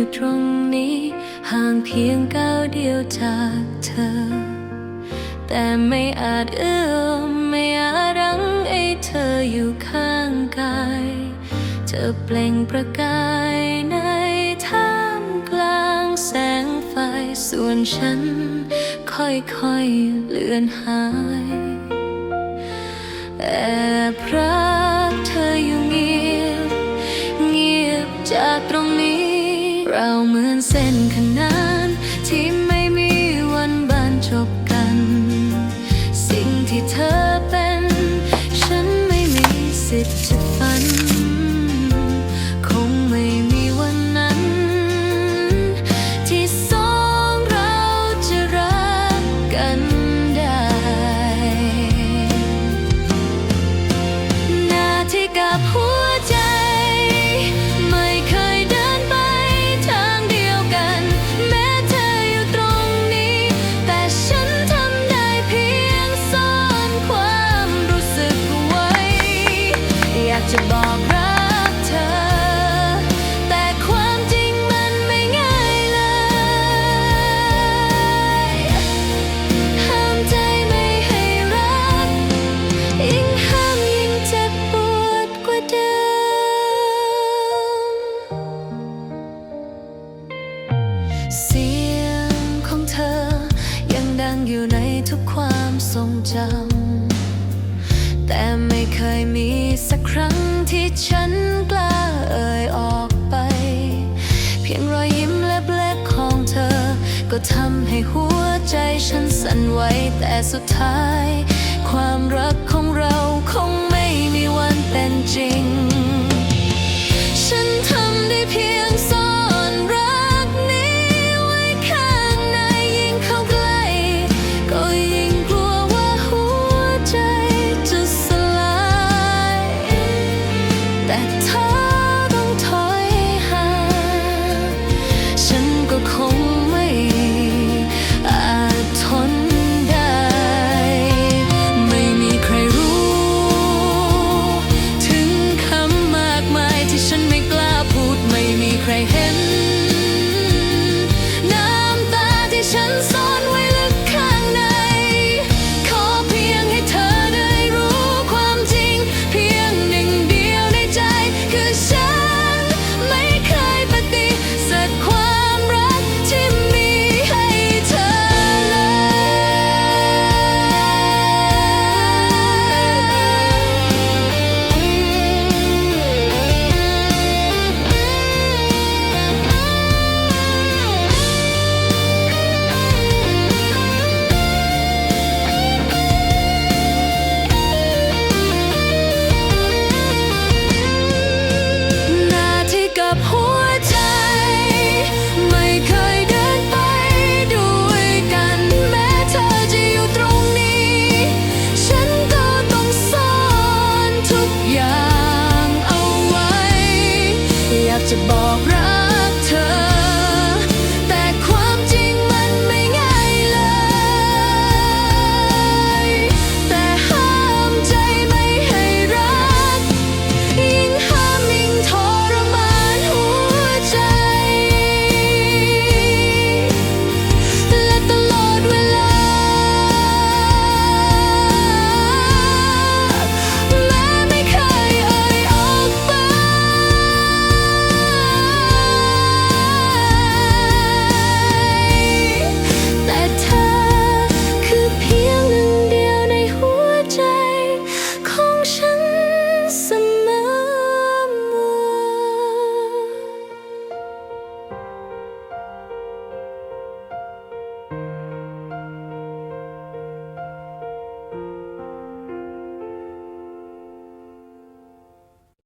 ู่ตรงนี้ ห่างเพียงก้าวเดียวจากเธอ แต่ไม่อาจเอื้อมไม่อาจรั้งให้เธออยู่ข้างกาย เธอเปล่งประกายในท่ามกลางแสงไฟส่วนฉัน ค่อยๆเลือนหายแอบรั เราเหมือนเส้นขนานที่ไม่มีวันบรรจบกัน สิ่งที่เธอเป็น ฉันไม่มีสิทธิ์ เสียงของเธอ ยังดังอยู่ในทุกความทรงจำ แต่ไม่เคยมีสักครั้งที่ฉันกล้าเอ่ยออกไป เพียงรอยยิ้มเล็กๆของเธอ ก็ทำให้หัวใจฉันสั่นไหวแต่สุดท้าย ความรักของเราคงไม่มีวันเป็นจริง to.